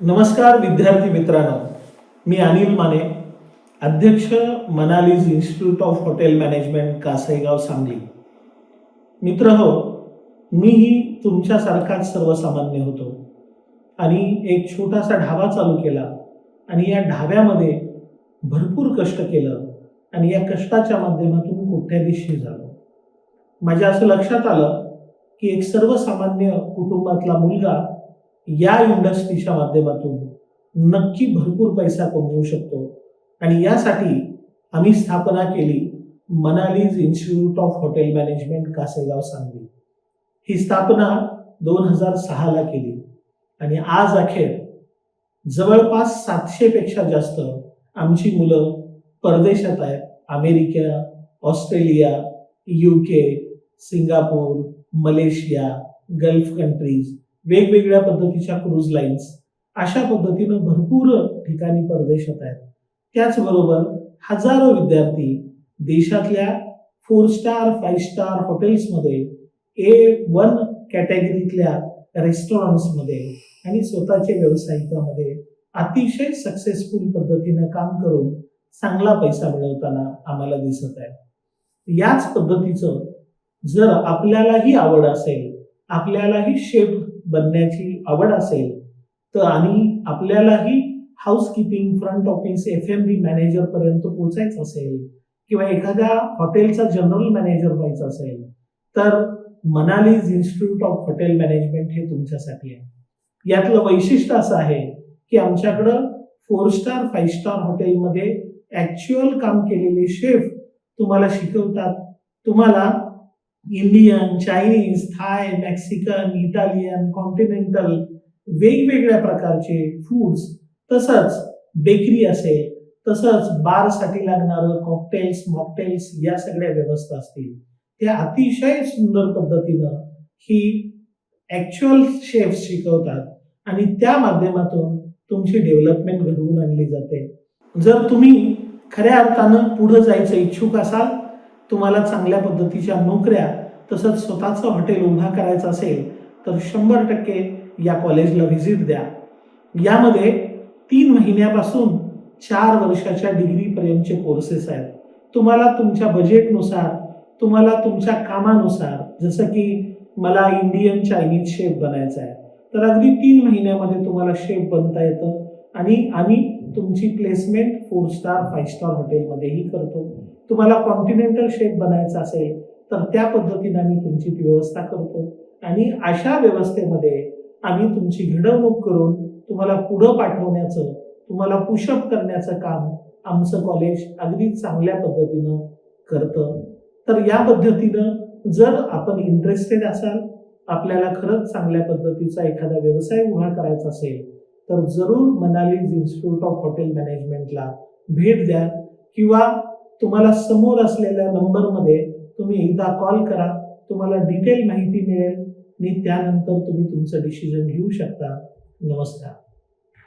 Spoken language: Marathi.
नमस्कार विद्यार्थी मित्रांनो. मी अनिल माने अध्यक्ष Manali's institute of hotel management Kasegaon Sangli. मित्र हो मीही तुमच्यासारखाच सर्वसामान्य होतो. आणि एक छोटासा ढाबा चालू केला आणि या ढाब्यामध्ये भरपूर कष्ट केलं आणि या कष्टाच्या माध्यमातून कोट्याधीशी झालो. माझ्या असं लक्षात आलं की एक सर्वसामान्य कुटुंबातला मुलगा या इंडस्ट्रीच्या माध्यमातून नक्की भरपूर पैसा कमवू शकतो. आणि यासाठी आम्ही स्थापना केली Manali's institute of hotel management Kasegaon Sangli. ही स्थापना दोन हजार सहाला केली. आणि आज अखेर जवळपास सातशेपेक्षा जास्त आमची मुलं परदेशात आहेत. America Australia UK Singapore Malaysia gulf countries वेगवेगळ्या पद्धतीच्या क्रूज लाईन्स अशा पद्धतीनं भरपूर ठिकाणी परदेशात आहेत. त्याचबरोबर हजारो विद्यार्थी देशातल्या फोर स्टार फाईव्ह स्टार हॉटेल्समध्ये ए वन कॅटेगरीतल्या रेस्टॉरंट्समध्ये आणि स्वतःच्या व्यावसायिकामध्ये अतिशय सक्सेसफुल पद्धतीनं काम करून चांगला पैसा मिळवताना आम्हाला दिसत आहे याच पद्धतीचं जर आपल्यालाही आवड असेल आपल्यालाही शेफ बनण्याची आवड असेल तर आणि आपल्यालाही housekeeping front office F M B manager पर्यंत पोचायचं असेल किंवा एखाद्या हॉटेलचा जनरल मॅनेजर व्हायचं असेल तर Manali's institute of hotel management हे तुमच्यासाठी आहे. यातलं वैशिष्ट्य असं आहे की आमच्याकडं फोर स्टार फाईव्ह स्टार हॉटेलमध्ये ॲक्च्युअल काम केलेले शेफ तुम्हाला शिकवतात तुम्हाला Indian Chinese Thai Mexican Italian continental वेगवेगळ्या प्रकारचे फूड्स तसंच बेकरी असेल तसंच बारसाठी लागणारं कॉकटेल्स मॉकटेल्स या सगळ्या व्यवस्था असतील. त्या अतिशय सुंदर पद्धतीनं ही ॲक्च्युअल शेफ शिकवतात आणि त्या माध्यमातून तुमची डेव्हलपमेंट घडवून आणली जाते. जर तुम्ही खऱ्या अर्थानं पुढे जायचं इच्छुक असाल तुम्हाला चांगल्या पद्धतीच्या नोकऱ्या तसंच स्वतःचं हॉटेल उभा करायचं असेल तर शंभर टक्के या कॉलेजला व्हिजिट द्या. यामध्ये तीन महिन्यापासून चार वर्षाच्या डिग्रीपर्यंतचे कोर्सेस आहेत. तुम्हाला तुमच्या बजेटनुसार तुम्हाला तुमच्या कामानुसार जसं की मला इंडियन चायनीज शेफ बनायचं आहे. तर अगदी तीन महिन्यामध्ये तुम्हाला शेफ बनता येतं आणि आम्ही तुमची placement four star five star हॉटेलमध्येही करतो. तुम्हाला कॉन्टिनेंटल शेप बनायचं असेल तर त्या पद्धतीने आम्ही तुमची ती व्यवस्था करतो. आणि अशा व्यवस्थेमध्ये आम्ही तुमची घडवणूक करून तुम्हाला पुढं पाठवण्याचं तुम्हाला पुशअप करण्याचं काम आमचं कॉलेज अगदी चांगल्या पद्धतीनं करतं. तर या पद्धतीनं जर आपण इंटरेस्टेड असाल आपल्याला खरंच चांगल्या पद्धतीचा एखादा व्यवसाय उभा करायचा असेल तर जरूर मनालीज इन्स्टिट्यूट ऑफ हॉटेल मॅनेजमेंटला भेट द्या किंवा तुम्हाला समोर असलेल्या नंबरमध्ये तुम्ही एकदा कॉल करा तुम्हाला डिटेल माहिती मिळेल. आणि त्यानंतर तुम्ही तुमचं डिसिजन घेऊ शकता. नमस्कार.